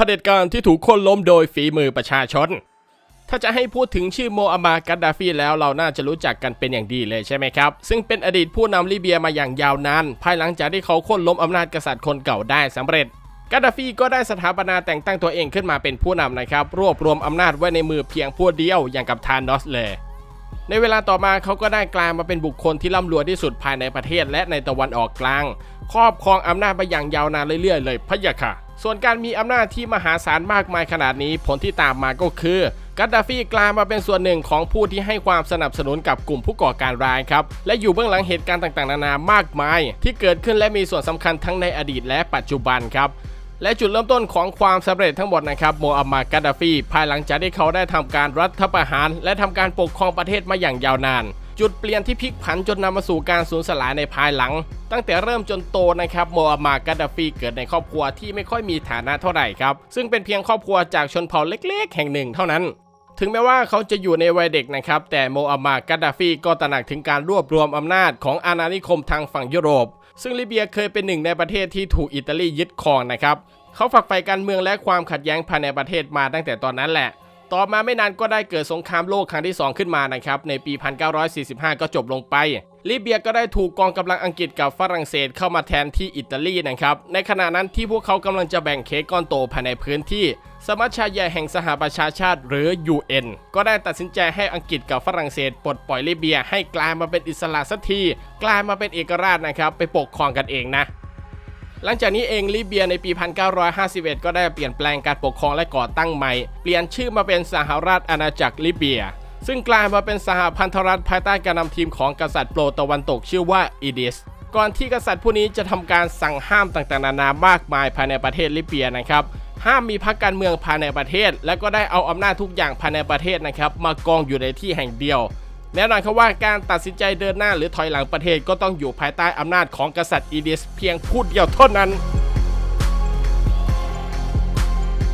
เผด็จการที่ถูกคนล้มโดยฝีมือประชาชน ถ้าจะให้พูดถึงชื่อโมอัมากัดดาฟีแล้วเราน่าจะรู้จักกันเป็นอย่างดีเลยใช่ไหมครับ ซึ่งเป็นอดีตผู้นำลิเบียมาอย่างยาวนาน ภายหลังจากที่เขาโค่นล้มอำนาจกษัตริย์คนเก่าได้สำเร็จกัดดาฟีก็ได้สถาปนาแต่งตั้งตัวเองขึ้นมาเป็นผู้นำนะครับ รวบรวมอำนาจไว้ในมือเพียงผู้เดียวอย่างกับทานอสเลย ในเวลาต่อมาเขาก็ได้กลายมาเป็นบุคคลที่ร่ำรวยที่สุดภายในประเทศและในตะวันออกกลาง ครอบครองอำนาจมาอย่างยาวนานเรื่อยๆเลยพะยะค่ะ ส่วนการมีอำนาจที่มหาศาลมากมายขนาดนี้ผลที่ตามมาก็คือ กัดดาฟีกลายมาเป็นส่วนหนึ่งของผู้ที่ให้ความสนับสนุนกับกลุ่มผู้ก่อการร้ายครับ และอยู่เบื้องหลังเหตุการณ์ต่างๆ นานามากมาย ที่เกิดขึ้นและมีส่วนสำคัญทั้งในอดีตและปัจจุบันครับและจุดเริ่มต้นของความสำเร็จทั้งหมดนะครับโมอัมมากัดดาฟีภายหลังจากที่เขาได้ทำการรัฐประหาร และทำการปกครองประเทศมาอย่างยาวนาน จุดเปลี่ยนที่พลิกผันจนนำมาสู่การสูญสลายในภายหลัง ตั้งแต่เริ่มจนโตนะครับโมอัมากัดดาฟีเกิดในครอบครัวที่ไม่ค่อยมีฐานะเท่าไหร่ครับ ซึ่งเป็นเพียงครอบครัวจากชนเผ่าเล็กๆ แห่งหนึ่งเท่านั้นถึงแม้ว่าเขาจะอยู่ในวัยเด็กนะครับ แต่โมอัมากัดดาฟีก็ตระหนักถึงการรวบรวมอำนาจของอาณานิคมทางฝั่งยุโรป ซึ่งลิเบียเคยเป็นหนึ่งในประเทศที่ถูกอิตาลียึดครองนะครับ เขาฝักใฝ่การเมืองและความขัดแย้งภายในประเทศมาตั้งแต่ตอนนั้นแหละ ต่อมาไม่นานก็ได้เกิดสงครามโลกครั้งที่ 2 ขึ้นมานะครับในปี 1945 ก็จบลงไปลิเบียก็ได้ถูกกองกำลังอังกฤษกับฝรั่งเศสเข้ามาแทนที่อิตาลีนะครับ ในขณะนั้นที่พวกเขากำลังจะแบ่งเค้กก้อนโตภายในพื้นที่ สมัชชาใหญ่แห่งสหประชาชาติหรือ UN ก็ได้ตัดสินใจให้อังกฤษกับฝรั่งเศสปลดปล่อยลิเบียให้กลายมาเป็นอิสระสักที กลายมาเป็นเอกราชนะครับ ไปปกครองกันเองนะ หลังจากนี้เองลิเบียในปี 1951 ก็ได้เปลี่ยนแปลงการปกครองและก่อตั้งใหม่ เปลี่ยนชื่อมาเป็นสหราชอาณาจักรลิเบีย ซึ่งกลายมาเป็นสหพันธรัฐภายใต้การนำทีมของกษัตริย์โปรตะวันตกชื่อว่าอีดิสก่อนที่กษัตริย์ผู้นี้จะทำการสั่งห้ามต่างๆนานามากมายภายในประเทศลิเบียนะครับ ห้ามมีพรรคการเมืองภายในประเทศ และก็ได้เอาอำนาจทุกอย่างภายในประเทศนะครับ มากองอยู่ในที่แห่งเดียว แน่นอนครับว่าการตัดสินใจเดินหน้าหรือถอยหลังประเทศก็ต้องอยู่ภายใต้อำนาจของกษัตริย์อีดิสเพียงผู้เดียวเท่านั้น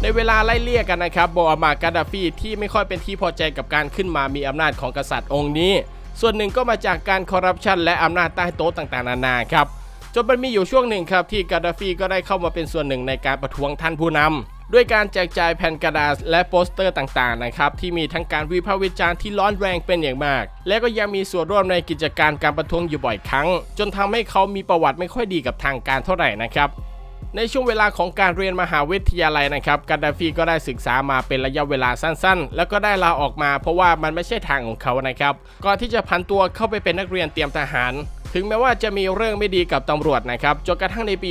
ในเวลาไล่เลี่ยกันนะครับโบอามากัดาฟีที่ไม่ค่อยเป็นที่พอใจกับการขึ้นมามีอำนาจของกษัตริย์องค์นี้ ส่วนหนึ่งก็มาจากการคอร์รัปชันและอำนาจใต้โต๊ะต่างๆนานาครับจนมันมีอยู่ช่วงหนึ่งครับที่กัดดาฟีก็ได้เข้ามาเป็นส่วนหนึ่งในการประท้วงท่านผู้นำ ด้วยการแจกจ่ายแผ่นกระดาษและโปสเตอร์ต่างๆนะครับที่มีทั้งการวิพากษ์วิจารณ์ที่ร้อนแรงเป็นอย่างมาก และก็ยังมีส่วนร่วมในกิจการการประท้วงอยู่บ่อยครั้ง จนทำให้เขามีประวัติไม่ค่อยดีกับทางการเท่าไหร่นะครับในช่วงเวลาของการเรียนมหาวิทยาลัยนะครับกาดาฟีก็ได้ศึกษามาเป็นระยะเวลาสั้นๆ แล้วก็ได้ลาออกมาเพราะว่ามันไม่ใช่ทางของเขานะครับ ก่อนที่จะพันตัวเข้าไปเป็นนักเรียนเตรียมทหาร ถึงแม้ว่าจะมีเรื่องไม่ดีกับตำรวจนะครับ จนกระทั่งในปี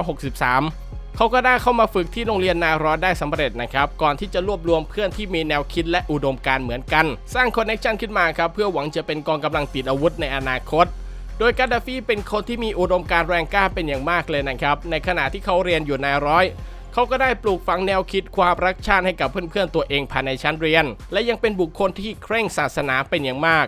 1963 เขาก็ได้เข้ามาฝึกที่โรงเรียนนารอได้สำเร็จนะครับ ก่อนที่จะรวบรวมเพื่อนที่มีแนวคิดและอุดมการเหมือนกัน สร้างคอนเนคชันขึ้นมาครับ เพื่อหวังจะเป็นกองกำลังติดอาวุธในอนาคต โดยกาดาฟีเป็นคนที่มีอุดมการแรงกล้าเป็นอย่างมากเลยนะครับ ในขณะที่เขาเรียนอยู่ในร้อยเขาก็ได้ปลูกฝังแนวคิดความรักชาติให้กับเพื่อนๆตัวเองภายในชั้นเรียน และยังเป็นบุคคลที่เคร่งศาสนาเป็นอย่างมาก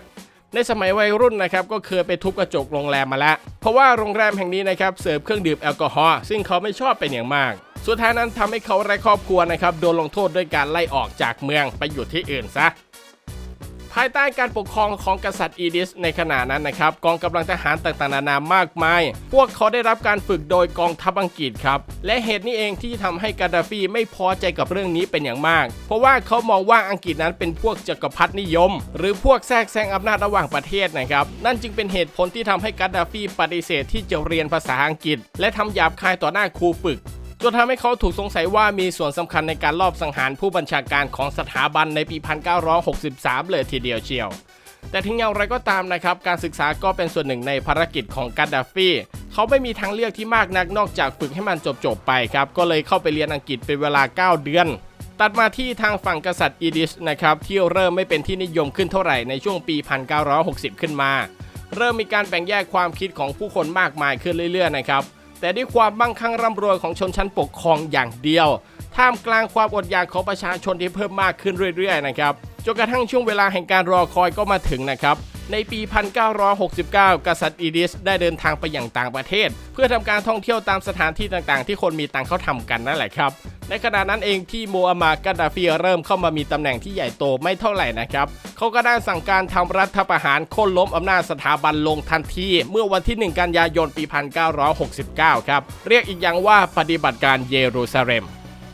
ในสมัยวัยรุ่นนะครับก็เคยไปทุบกระจกโรงแรมมาแล้ว เพราะว่าโรงแรมแห่งนี้นะครับเสิร์ฟเครื่องดื่มแอลกอฮอล์ซึ่งเขาไม่ชอบเป็นอย่างมาก สุดท้ายนั้นทำให้เขาไร้ครอบครัวนะครับโดนลงโทษด้วยการไล่ออกจากเมืองไปอยู่ที่อื่นซะ ภายใต้การปกครองของกษัตริย์อีดิส ในขณะนั้นนะครับกองกำลังทหารต่างๆนานามากมาย พวกเขาได้รับการฝึกโดยกองทัพอังกฤษครับ และเหตุนี้เองที่ทำให้กาดาฟีไม่พอใจกับเรื่องนี้เป็นอย่างมาก เพราะว่าเขามองว่าอังกฤษนั้นเป็นพวกจักรพรรดินิยม หรือพวกแทรกแซงอำนาจระหว่างประเทศนะครับ นั่นจึงเป็นเหตุผลที่ทำให้กาดาฟีปฏิเสธที่จะเรียนภาษาอังกฤษ และทำหยาบคายต่อหน้าครูฝึก จนทำให้เขาถูกสงสัยว่ามีส่วนสำคัญในการลอบสังหารผู้บัญชาการของสถาบันในปี 1963 เลยทีเดียวเชียว แต่ถึงอย่างไรก็ตามนะครับ การศึกษาก็เป็นส่วนหนึ่งในภารกิจของกาดาฟีเขาไม่มีทางเลือกที่มากนักนอกจากฝึกให้มันจบๆไปครับ ก็เลยเข้าไปเรียนอังกฤษเป็นเวลา 9 เดือนตัดมาที่ทางฝั่งกษัตริย์อีดิสนะครับที่เริ่มไม่เป็นที่นิยมขึ้นเท่าไหร่ในช่วงปี 1960 ขึ้นมา เริ่มมีการแบ่งแยกความคิดของผู้คนมากมายขึ้นเรื่อยๆนะครับ แต่ด้วยความมั่งคั่งร่ำรวยของชนชั้นปกครองอย่างเดียว ท่ามกลางความอดอยากของประชาชนที่เพิ่มมากขึ้นเรื่อยๆนะครับจนกระทั่งช่วงเวลาแห่งการรอคอยก็มาถึงนะครับในปี 1969 กษัตริย์อีดิสได้เดินทางไปอย่างต่างประเทศ เพื่อทำการท่องเที่ยวตามสถานที่ต่างๆ ที่คนมีตังเขาทำกันนั่นแหละครับในขณะนั้นเองที่โมอามากัดดาฟีเริ่มเข้ามามีตำแหน่งที่ใหญ่โตไม่เท่าไหร่นะครับ เขาก็ได้สั่งการทำรัฐประหารโค่นล้มอำนาจสถาบันลงทันที เมื่อวันที่ 1 กันยายนปี 1969 ครับ เรียกอีกอย่างว่าปฏิบัติการเยรูซาเล็ม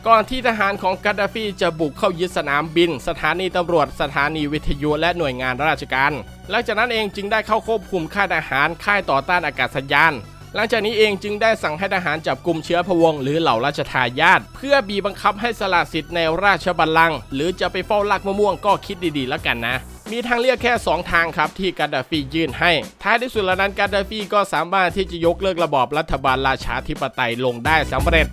ก่อนที่ทหารของกาดาฟีจะบุกเข้ายึดสนามบิน สถานีตำรวจ สถานีวิทยุและหน่วยงานราชการ หลังจากนั้นเองจึงได้เข้าควบคุมค่ายทหารค่ายต่อต้านอากาศยาน หลังจากนี้เองจึงได้สั่งให้ทหารจับกลุ่มเชื้อพระวงศ์หรือเหล่าราชทายาทเพื่อบีบบังคับให้สละสิทธิ์ในราชบัลลังก์หรือจะไปเฝ้าลักมะม่วงก็คิดดีๆแล้วกันนะมีทางเลือกแค่ 2 ทางครับที่กาดาฟียื่นให้ ท้ายที่สุดแล้วนั้นกาดาฟีก็สามารถที่จะยกเลิกระบอบรัฐบาลราชาธิปไตยลงได้สำเร็จ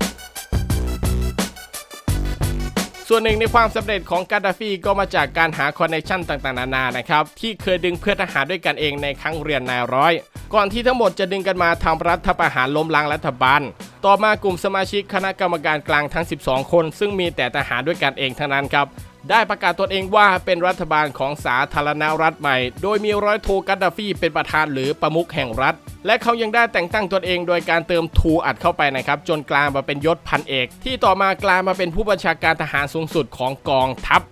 ส่วนหนึ่งในความสำเร็จของกาดาฟีก็มาจากการหาคอนเนคชั่นต่างๆนานานะครับที่เคยดึงเพื่อนทหารด้วยกันเองในครั้งเรียนนายร้อย ก่อนที่ทั้งหมดจะดึงกันมาทำรัฐประหารล้มล้างรัฐบาล ต่อมากลุ่มสมาชิกคณะกรรมการกลางทั้ง 12 คน ซึ่งมีแต่ทหารด้วยกันเองทั้งนั้นครับ ได้ประกาศตนเองว่าเป็นรัฐบาลของสาธารณรัฐใหม่ โดยมีร้อยโทกัดดาฟีเป็นประธานหรือประมุขแห่งรัฐ และเขายังได้แต่งตั้งตนเองโดยการเติมทูอัดเข้าไปนะครับจนกลายมาเป็นยศพันเอก ที่ต่อมากลายมาเป็นผู้บัญชาการทหารสูงสุดของกองทัพ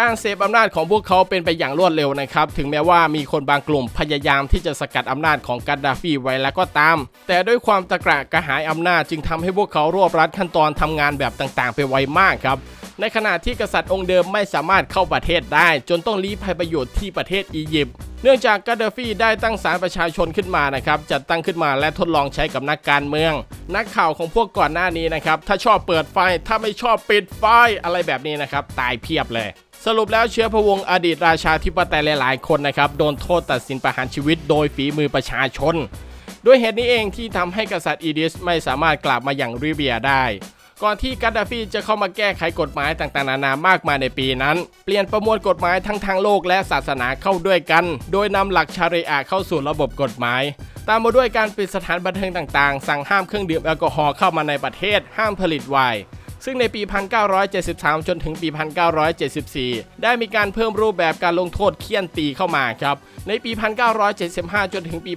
การเสพอำนาจของพวกเขาเป็นไปอย่างรวดเร็วนะครับ ถึงแม้ว่ามีคนบางกลุ่มพยายามที่จะสกัดอำนาจของกัดดาฟีไว้แล้วก็ตาม แต่ด้วยความตะกระกระหายอำนาจจึงทำให้พวกเขารวบรัดขั้นตอนทำงานแบบต่างๆ ไปไวมากครับ ในขณะที่กษัตริย์องค์เดิมไม่สามารถเข้าประเทศได้ จนต้องลี้ภัยประโยชน์ที่ประเทศอียิปต์เนื่องจากกัดดาฟีได้ตั้งศาลประชาชนขึ้นมานะครับจัดตั้งขึ้นมาและทดลองใช้กับนักการเมือง นักข่าวของพวกก่อนหน้านี้นะครับถ้าชอบเปิดไฟถ้าไม่ชอบปิดไฟอะไรแบบนี้นะครับตายเพียบเลยสรุปแล้วเชื้อพระวงศ์อดีตราชาธิปไตยหลายๆ คนนะครับโดนโทษตัดสินประหารชีวิตโดยฝีมือประชาชน ด้วยเหตุนี้เองที่ทำให้กษัตริย์อีดิสไม่สามารถกลับมาอย่างริเบียได้ ก่อนที่กาดดาฟีจะเข้ามาแก้ไขกฎหมายต่างๆนานามากมายในปีนั้น เปลี่ยนประมวลกฎหมายทั้งทางโลกและศาสนาเข้าด้วยกัน โดยนำหลักชาริอะห์เข้าสู่ระบบกฎหมาย ตามมาด้วยการปิดสถานบันเทิงต่างๆ สั่งห้ามเครื่องดื่มแอลกอฮอล์เข้ามาในประเทศ ห้ามผลิตไวน์ ซึ่งในปี 1973 จนถึงปี 1974 ได้มีการเพิ่มรูปแบบการลงโทษเคี่ยนตีเข้ามาครับ ในปี 1975 จนถึงปี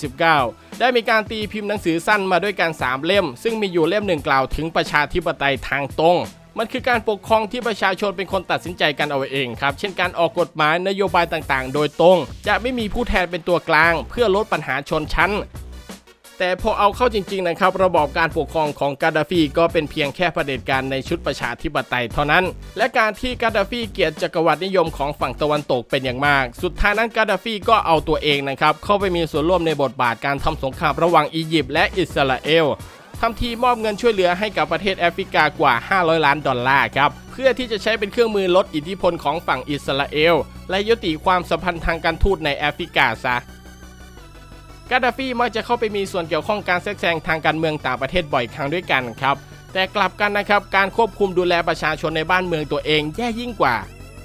1979 ได้มีการตีพิมพ์หนังสือสั้นมาด้วยกัน 3 เล่ม ซึ่งมีอยู่เล่มหนึ่งกล่าวถึงประชาธิปไตยทางตรงมันคือการปกครองที่ประชาชนเป็นคนตัดสินใจกันเอาเองครับ เช่นการออกกฎหมายนโยบายต่างๆ โดยตรง จะไม่มีผู้แทนเป็นตัวกลาง เพื่อลดปัญหาชนชั้น แต่พอเอาเข้าจริงๆนะครับ ระบอบการปกครองของกาดาฟีก็เป็นเพียงแค่เผด็จการในชุดประชาธิปไตยเท่านั้น และการที่กาดาฟีเกลียดจักรวรรดินิยมของฝั่งตะวันตกเป็นอย่างมาก สุดท้ายนั้นกาดาฟีก็เอาตัวเองนะครับเข้าไปมีส่วนร่วมในบทบาทการทำสงครามระหว่างอียิปต์และอิสราเอลทำทีมอบเงินช่วยเหลือให้กับประเทศแอฟริกากว่า 500 ล้านดอลลาร์ครับ เพื่อที่จะใช้เป็นเครื่องมือลดอิทธิพลของฝั่งอิสราเอล และยุติความสัมพันธ์ทางการทูตในแอฟริกาซะ กาดาฟีมักจะเข้าไปมีส่วนเกี่ยวข้องการแทรกแซงทางการเมืองต่างประเทศบ่อยครั้งด้วยกันครับ แต่กลับกันนะครับ การควบคุมดูแลประชาชนในบ้านเมืองตัวเองแย่ยิ่งกว่า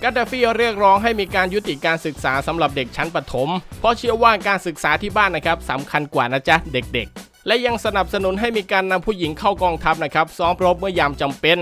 กาดาฟีเรียกร้องให้มีการยุติการศึกษาสำหรับเด็กชั้นประถม เพราะเชื่อว่าการศึกษาที่บ้านนะครับสำคัญกว่านะจ๊ะเด็กๆ และยังสนับสนุนให้มีการนำผู้หญิงเข้ากองทัพนะครับซ้อมรบเมื่อยามจำเป็น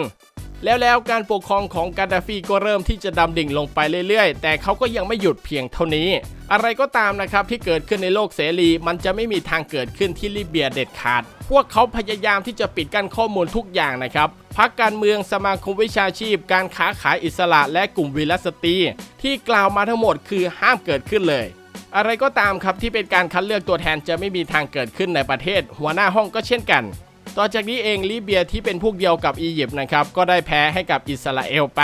แล้วแล้วการปกครองของกาดาฟีก็เริ่มที่จะดำดิ่งลงไปเรื่อยๆ แต่เขาก็ยังไม่หยุดเพียงเท่านี้ อะไรก็ตามนะครับที่เกิดขึ้นในโลกเสรี มันจะไม่มีทางเกิดขึ้นที่ลิเบียเด็ดขาด พวกเขาพยายามที่จะปิดกั้นข้อมูลทุกอย่างนะครับพักการเมืองสมาคมวิชาชีพ การค้าขายอิสระและกลุ่มวิลสตรีที่กล่าวมาทั้งหมดคือห้ามเกิดขึ้นเลยอะไรก็ตามครับที่เป็นการคัดเลือกตัวแทนจะไม่มีทางเกิดขึ้นในประเทศ หัวหน้าห้องก็เช่นกัน ต่อจากนี้เองลิเบียที่เป็นพวกเดียวกับอียิปต์นะครับก็ได้แพ้ให้กับอิสราเอลไป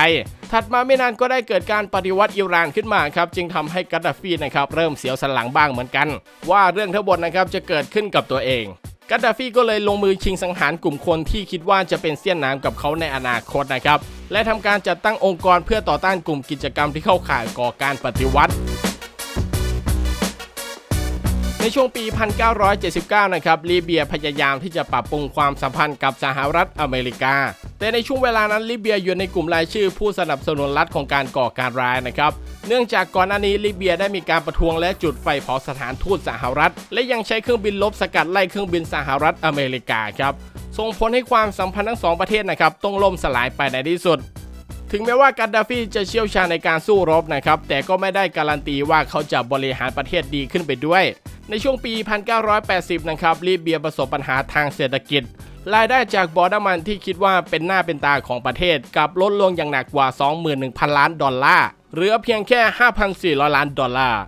ถัดมาไม่นานก็ได้เกิดการปฏิวัติอิหร่านขึ้นมาครับจึงทำให้กัดดาฟีนะครับเริ่มเสียวสันหลังบ้างเหมือนกัน ว่าเรื่องทั้งหมดนะครับจะเกิดขึ้นกับตัวเองกัดดาฟีก็เลยลงมือชิงสังหารกลุ่มคนที่คิดว่าจะเป็นเสี้ยนน้ำกับเขาในอนาคตนะครับ และทำการจัดตั้งองค์กรเพื่อต่อต้านกลุ่มกิจกรรมที่เข้าข่ายก่อการปฏิวัติ ในช่วงปี 1979 นะครับลิเบียพยายามที่จะปรับปรุงความสัมพันธ์กับสหรัฐอเมริกา แต่ในช่วงเวลานั้นลิเบียอยู่ในกลุ่มรายชื่อผู้สนับสนุนรัฐของการก่อการร้ายนะครับเนื่องจากก่อนหน้านี้ลิเบียได้มีการประท้วงและจุดไฟเผาสถานทูตสหรัฐ และยังใช้เครื่องบินลบสกัดไล่เครื่องบินสหรัฐอเมริกาครับส่งผลให้ความสัมพันธ์ทั้งสองประเทศนะครับต้องล่มสลายไปในที่สุด ถึงแม้ว่ากัดดาฟีจะเชี่ยวชาญในการสู้รบนะครับ แต่ก็ไม่ได้การันตีว่าเขาจะบริหารประเทศดีขึ้นไปด้วย ในช่วงปี 1980 นะครับลิเบียประสบปัญหาทางเศรษฐกิจ รายได้จากบอน้ำมันที่คิดว่าเป็นหน้าเป็นตาของประเทศกลับลดลงอย่างหนักกว่า 21,000 ล้านดอลลาร์เหลือเพียงแค่ 5,400 ล้านดอลลาร์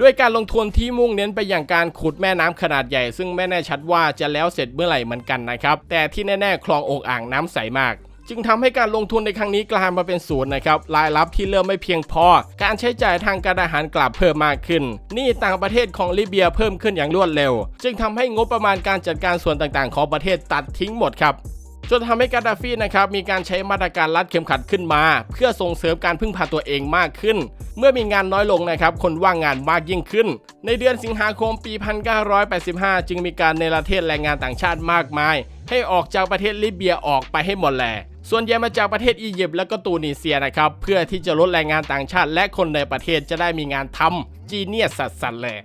ด้วยการลงทุนที่มุ่งเน้นไปอย่างการขุดแม่น้ำขนาดใหญ่ ซึ่งไม่แน่ชัดว่าจะแล้วเสร็จเมื่อไหร่เหมือนกันนะครับ แต่ที่แน่ๆ คลองอกอ่างน้ำใสมาก จึงทำให้การลงทุนในครั้งนี้กลายมาเป็นศูนย์นะครับรายรับที่เริ่มไม่เพียงพอ การใช้จ่ายทางการอาหารกลับเพิ่มมากขึ้นหนี้ต่างประเทศของลิเบียเพิ่มขึ้นอย่างรวดเร็ว จึงทำให้งบประมาณการจัดการส่วนต่างๆ ของประเทศตัดทิ้งหมดครับจนทำให้กาดาฟีนะครับมีการใช้มาตรการรัดเข็มขัดขึ้นมา เพื่อส่งเสริมการพึ่งพาตัวเองมากขึ้น เมื่อมีงานน้อยลงนะครับคนว่างงานมากยิ่งขึ้น ในเดือนสิงหาคมปี 1985 จึงมีการเนประเทศแรงงานต่างชาติมากมาย ให้ออกจากประเทศลิเบียออกไปให้หมดแหละ ส่วนใหญ่มาจากประเทศอียิปต์และก็ตูนิเซียนะครับ เพื่อที่จะลดแรงงานต่างชาติ และคนในประเทศจะได้มีงานทำจีเนียสสัสๆเลย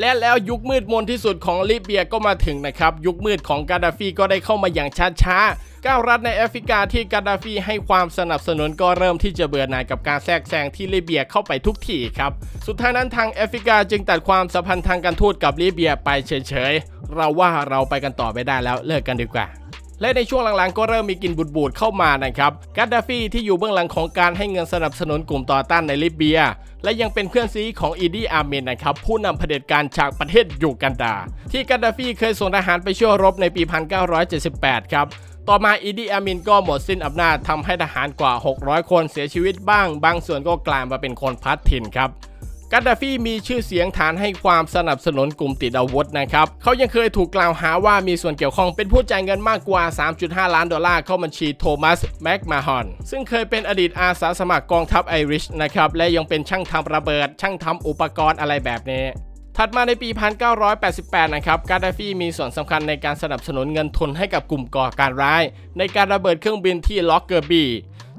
และแล้วยุคมืดมนที่สุดของลิเบียก็มาถึงนะครับ ยุคมืดของกาดาฟีก็ได้เข้ามาอย่างช้าๆก้ารัฐในแอฟริกาที่กาดาฟีให้ความสนับสนุนก็เริ่มที่จะเบื่อหน่ายกับการแทรกแซงที่ลิเบียเข้าไปทุกที่ครับ สุดท้ายนั้นทางแอฟริกาจึงตัดความสัมพันธ์ทางการทูตกับลิเบียไปเฉยๆ เราว่าเราไปกันต่อไม่ได้แล้วเลิกกันดีกว่า และในช่วงหลังๆ ก็เริ่มมีกลินบูดๆเข้ามานะครับกาดาฟีที่อยู่เบื้องหลังของการให้เงินสนับสนุนกลุ่มต่อต้านในลิเบีย และยังเป็นเพื่อนซีของอีดีอาร์เมนนะครับผู้นำเผด็จการจากประเทศยูกันดา ที่กาดาฟีเคยส่งทหารไปช่วยรบในปี 1978 ครับต่อมาอีดีอามินก็หมดสิ้นอำนาจทำให้ทหารกว่า 600 คนเสียชีวิตบ้าง บางส่วนก็กลายมาเป็นคนพัดถิ่นครับ กาดาฟีมีชื่อเสียงฐานให้ความสนับสนุนกลุ่มติดอาวุธนะครับเขายังเคยถูกกล่าวหาว่ามีส่วนเกี่ยวข้องเป็นผู้จ่ายเงินมากกว่า 3.5 ล้านดอลลาร์เข้าบัญชีโทมัสแม็กมาฮอนซึ่งเคยเป็นอดีตอาสาสมัครกองทัพไอริชนะครับและยังเป็นช่างทำระเบิด ช่างทำอุปกรณ์อะไรแบบนี้ถัดมาในปี 1988 นะครับ กาดาฟีมีส่วนสำคัญในการสนับสนุนเงินทุนให้กับกลุ่มก่อการร้าย ในการระเบิดเครื่องบินที่ล็อกเกอร์บี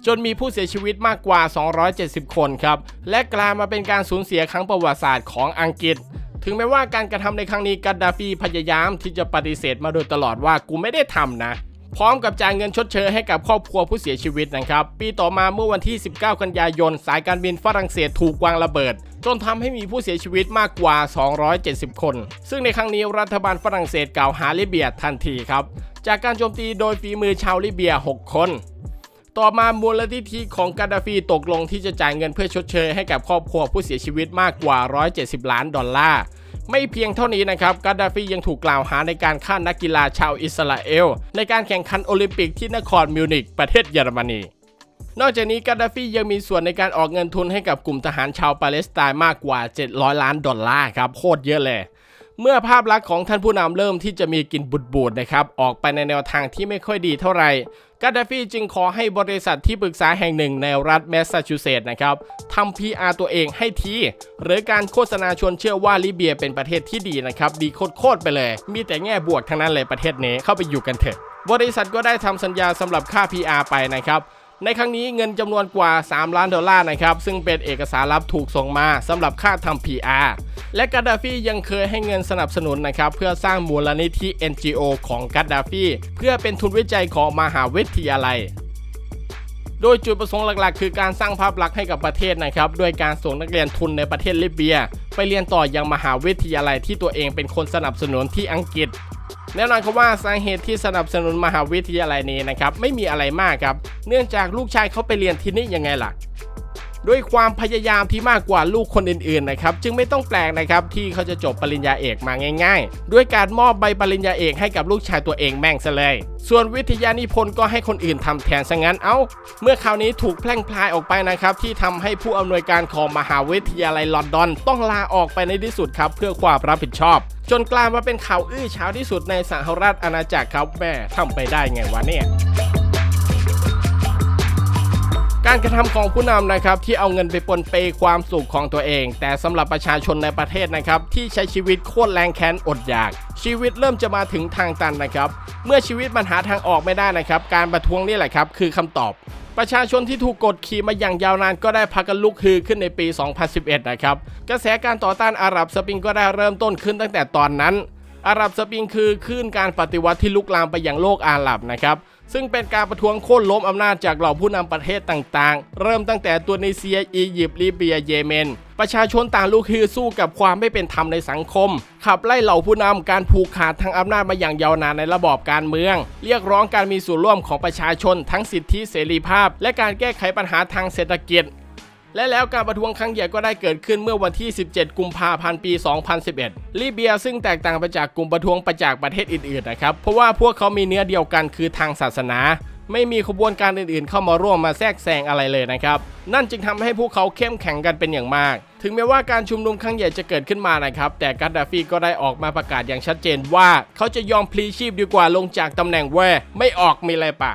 จนมีผู้เสียชีวิตมากกว่า 270 คนครับ และกลายมาเป็นการสูญเสียครั้งประวัติศาสตร์ของอังกฤษ ถึงแม้ว่าการกระทำในครั้งนี้กาดาฟีพยายามที่จะปฏิเสธมาโดยตลอดว่ากูไม่ได้ทำนะ พร้อมกับจ่ายเงินชดเชยให้กับครอบครัวผู้เสียชีวิตนะครับ ปีต่อมาเมื่อวันที่ 19 กันยายน สายการบินฝรั่งเศสถูกวางระเบิดจนทำให้มีผู้เสียชีวิตมากกว่า 270 คน ซึ่งในครั้งนี้รัฐบาลฝรั่งเศสกล่าวหาลิเบียทันทีครับ จากการโจมตีโดยฝีมือชาวลิเบีย 6 คน ต่อมามูลนิธิของกาดาฟีตกลงที่จะจ่ายเงินเพื่อชดเชยให้กับครอบครัวผู้เสียชีวิตมากกว่า 170 ล้านดอลลาร์ไม่เพียงเท่านี้นะครับกาดาฟียังถูกกล่าวหาในการฆ่านักกีฬาชาวอิสราเอล ในการแข่งขันโอลิมปิกที่นครมิวนิกประเทศเยอรมนี นอกจากนี้กาดาฟียังมีส่วนในการออกเงินทุนให้กับกลุ่มทหารชาวปาเลสไตน์มากกว่า 700 ล้านดอลลาร์ครับโคตรเยอะเลย เมื่อภาพลักษณ์ของท่านผู้นำเริ่มที่จะมีกลิ่นบูดๆนะครับออกไปในแนวทางที่ไม่ค่อยดีเท่าไหร่กาดาฟีจึงขอให้บริษัทที่ปรึกษาแห่งหนึ่งในรัฐแมสซาชูเซตส์นะครับทำ PR ตัวเองให้ที หรือการโฆษณาชวนเชื่อว่าลิเบียเป็นประเทศที่ดีนะครับ ดีโคตรๆไปเลย มีแต่แง่บวกทั้งนั้นเลยประเทศนี้เข้าไปอยู่กันเถอะบริษัทก็ได้ทำสัญญาสำหรับค่า PR ไปนะครับ ในครั้งนี้เงินจำนวนกว่า 3 ล้านดอลลาร์นะครับ ซึ่งเป็นเอกสารลับถูกส่งมาสำหรับค่าทำ PR และกาดาฟียังเคยให้เงินสนับสนุนนะครับ เพื่อสร้างมูลนิธิ NGO ของกาดาฟีเพื่อเป็นทุนวิจัยของมหาวิทยาลัยโดยจุดประสงค์หลักๆ คือการสร้างภาพลักษณ์ให้กับประเทศนะครับด้วยการส่งนักเรียนทุนในประเทศลิเบีย ไปเรียนต่อยังมหาวิทยาลัยที่ตัวเองเป็นคนสนับสนุนที่อังกฤษ แน่นอนครับว่าสาเหตุที่สนับสนุนมหาวิทยาลัยนี้นะครับไม่มีอะไรมากครับ เนื่องจากลูกชายเขาไปเรียนที่นี่ยังไงล่ะ ด้วยความพยายามที่มากกว่าลูกคนอื่นๆนะครับจึงไม่ต้องแปลกนะครับที่เขาจะจบปริญญาเอกมาง่าย ๆ ด้วยการมอบใบปริญญาเอกให้กับลูกชายตัวเองแม่งซะเลยส่วนวิทยานิพนธ์ก็ให้คนอื่นทำแทนซะงั้นเอ้า เมื่อคราวนี้ถูกแพร่งพลายออกไปนะครับที่ทำให้ผู้อำนวยการของมหาวิทยาลัยลอนดอน ต้องลาออกไปในที่สุดครับ เพื่อความรับผิดชอบ จนกลายมาเป็นข่าวอื้อเช้าที่สุดในสหรัฐอาณาจักรครับแม่ทำไปได้ไงวะเนี่ย การกระทำของผู้นำนะครับที่เอาเงินไปปนเปความสุขของตัวเอง แต่สำหรับประชาชนในประเทศนะครับที่ใช้ชีวิตโคตรแรงแค้นอดอยาก ชีวิตเริ่มจะมาถึงทางตันนะครับ เมื่อชีวิตมันหาทางออกไม่ได้นะครับ การประท้วงนี่แหละครับคือคำตอบ ประชาชนที่ถูกกดขี่มาอย่างยาวนานก็ได้พักกันลุกฮือขึ้นในปี 2011 นะครับกระแสการต่อต้านอาหรับสปริงก็ได้เริ่มต้นขึ้นตั้งแต่ตอนนั้นอาหรับสปริงคือคลื่นการปฏิวัติที่ลุกลามไปอยังโลกอาหรับนะครับ ซึ่งเป็นการประท้วงโค่นล้มอำนาจจากเหล่าผู้นำประเทศต่างๆ เริ่มตั้งแต่ตัวนเซียอียิปต์ลิเบียเยเมน ประชาชนต่างลุกฮือสู้กับความไม่เป็นธรรมในสังคม ขับไล่เหล่าผู้นำการผูกขาดทางอำนาจมาอย่างยาวนานในระบอบการเมือง เรียกร้องการมีส่วนร่วมของประชาชนทั้งสิทธิเสรีภาพ และการแก้ไขปัญหาทางเศรษฐกิจ และแล้วการประท้วงครั้งใหญ่ก็ได้เกิดขึ้นเมื่อวันที่ 17 กุมภาพันธ์ปี 2011 ลิเบียซึ่งแตกต่างไปจากกลุ่มประท้วงไปจากประเทศอื่นๆนะครับ เพราะว่าพวกเขามีเนื้อเดียวกันคือทางศาสนา ไม่มีขบวนการอื่นๆ เข้ามาร่วมมาแทรกแซงอะไรเลยนะครับ นั่นจึงทำให้พวกเขาเข้มแข็งกันเป็นอย่างมาก ถึงแม้ว่าการชุมนุมครั้งใหญ่จะเกิดขึ้นมานะครับ แต่กัดดาฟีก็ได้ออกมาประกาศอย่างชัดเจนว่า เขาจะยอมพลีชีพดีกว่าลงจากตำแหน่งแว่ไม่ออกมีอะไรปะ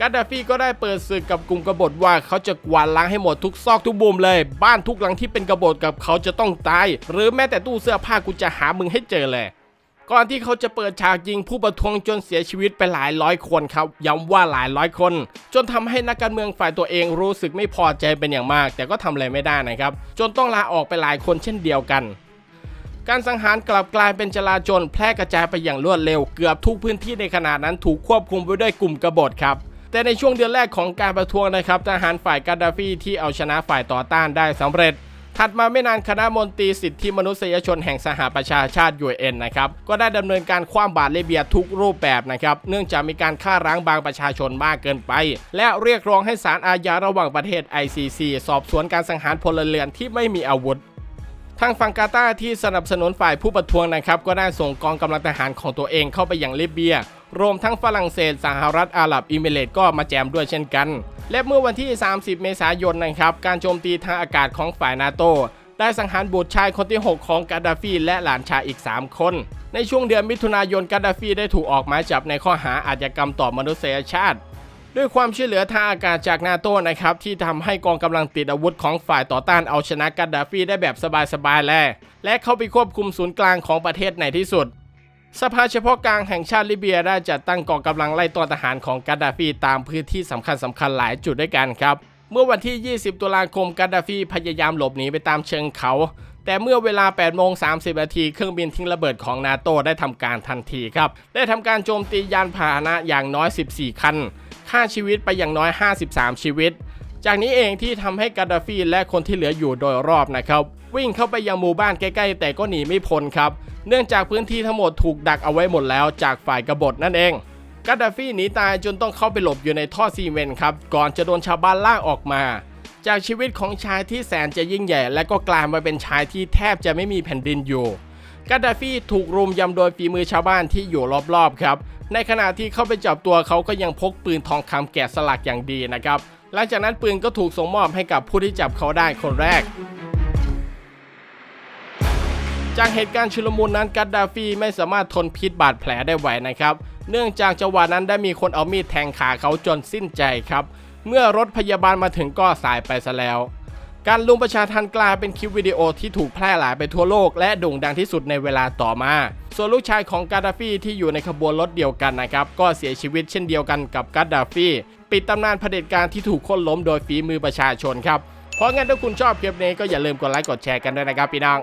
กาดาฟีก็ได้เปิดศึกกับกลุ่มกบฏว่าเขาจะกวาดล้างให้หมดทุกซอกทุกมุมเลย บ้านทุกหลังที่เป็นกบฏกับเขาจะต้องตาย หรือแม้แต่ตู้เสื้อผ้ากูจะหามึงให้เจอเลยก่อนที่เขาจะเปิดฉากยิงผู้ประท้วงจนเสียชีวิตไปหลายร้อยคนครับย้ำว่าหลายร้อยคน จนทำให้นักการเมืองฝ่ายตัวเองรู้สึกไม่พอใจเป็นอย่างมาก แต่ก็ทำอะไรไม่ได้นะครับ จนต้องลาออกไปหลายคนเช่นเดียวกัน การสังหารกลับกลายเป็นจลาจลแพร่กระจายไปอย่างรวดเร็ว เกือบทุกพื้นที่ในขณะนั้นถูกควบคุมไว้ด้วยกลุ่มกบฏครับ แต่ในช่วงเดือนแรกของการประท้วงนะครับทหารฝ่ายกาดาฟีที่เอาชนะฝ่ายต่อต้านได้สำเร็จ ถัดมาไม่นานคณะมนตรีสิทธิมนุษยชนแห่งสหประชาชาติ UN นะครับก็ได้ดำเนินการคว้ามบาตรเลเบียทุกรูปแบบนะครับเนื่องจากมีการฆ่าร้างบางประชาชนมากเกินไป และเรียกร้องให้ศาลอาญาระหว่างประเทศ ICC สอบสวนการสังหารพลเรือนที่ไม่มีอาวุธทางฝั่งกาตาที่สนับสนุนฝ่ายผู้ประท้วงนะครับ ก็ได้ส่งกองกำลังทหารของตัวเองเข้าไปยังลิเบีย รวมทั้งฝรั่งเศสสหรัฐอาหรับอิมิเรตก็มาแจมด้วยเช่นกัน และเมื่อวันที่ 30 เมษายนนะครับ การโจมตีทางอากาศของฝ่ายนาโตได้สังหารบุตรชายคนที่ 6 ของกาดาฟีและหลานชายอีก 3 คน ในช่วงเดือนมิถุนายนกาดาฟีได้ถูกออกหมายจับในข้อหาอาชญากรรมต่อมนุษยชาติ ด้วยความช่วยเหลือทางอากาศจากนาโตนะครับ ที่ทำให้กองกำลังติดอาวุธของฝ่ายต่อต้านเอาชนะกาดาฟีได้แบบสบายๆ แล้วและเข้าไปควบคุมศูนย์กลางของประเทศในที่สุด สภาเฉพาะกลางแห่งชาติลิเบียได้จัดตั้งกองกำลังไล่ต้อนทหารของกาดาฟีตามพื้นที่สำคัญสำคัญหลายจุดด้วยกันครับ เมื่อวันที่ 20 ตุลาคมกาดาฟีพยายามหลบหนีไปตามเชิงเขา แต่เมื่อเวลา8โมง30 นาทีเครื่องบินทิ้งระเบิดของนาโตได้ทำการทันทีครับ ได้ทำการโจมตียานพาหนะอย่างน้อย 14 คันฆ่าชีวิตไปอย่างน้อย 53 ชีวิต จากนี้เองที่ทำให้กาดาฟีและคนที่เหลืออยู่โดยรอบนะครับ วิ่งเข้าไปยังหมู่บ้านใกล้ๆ แต่ก็หนีไม่พ้นครับ เนื่องจากพื้นที่ทั้งหมดถูกดักเอาไว้หมดแล้วจากฝ่ายกบฏนั่นเองกาดาฟีหนีตายจนต้องเข้าไปหลบอยู่ในท่อซีเมนต์ครับก่อนจะโดนชาวบ้านลากออกมา จากชีวิตของชายที่แสนจะยิ่งใหญ่ และก็กลายมาเป็นชายที่แทบจะไม่มีแผ่นดินอยู่กาดาฟีถูกรุมยำโดยฝีมือชาวบ้านที่อยู่รอบๆครับ ในขณะที่เข้าไปจับตัวเขาก็ยังพกปืนทองคำแกะสลักอย่างดีนะครับ หลังจากนั้นปืนก็ถูกส่งมอบให้กับผู้ที่จับเขาได้คนแรก จากเหตุการณ์ชุลมุนนั้นกัดดาฟีไม่สามารถทนพิษบาดแผลได้ไหวนะครับ เนื่องจากจังหวะนั้นได้มีคนเอามีดแทงขาเขาจนสิ้นใจครับ เมื่อรถพยาบาลมาถึงก็สายไปซะแล้ว การลุมประชาทันกลายเป็นคลิปวิดีโอที่ถูกแพร่หลายไปทั่วโลก และโด่งดังที่สุดในเวลาต่อมา ส่วนลูกชายของกาดาฟีที่อยู่ในขบวนรถเดียวกันนะครับก็เสียชีวิตเช่นเดียวกันกับกาดาฟีปิดตำนานเผด็จการที่ถูกค้นล้มโดยฝีมือประชาชนครับเพราะงั้นถ้าคุณชอบคลิปนี้ก็อย่าลืมกดไลค์กดแชร์กันด้วยนะครับพี่น้อง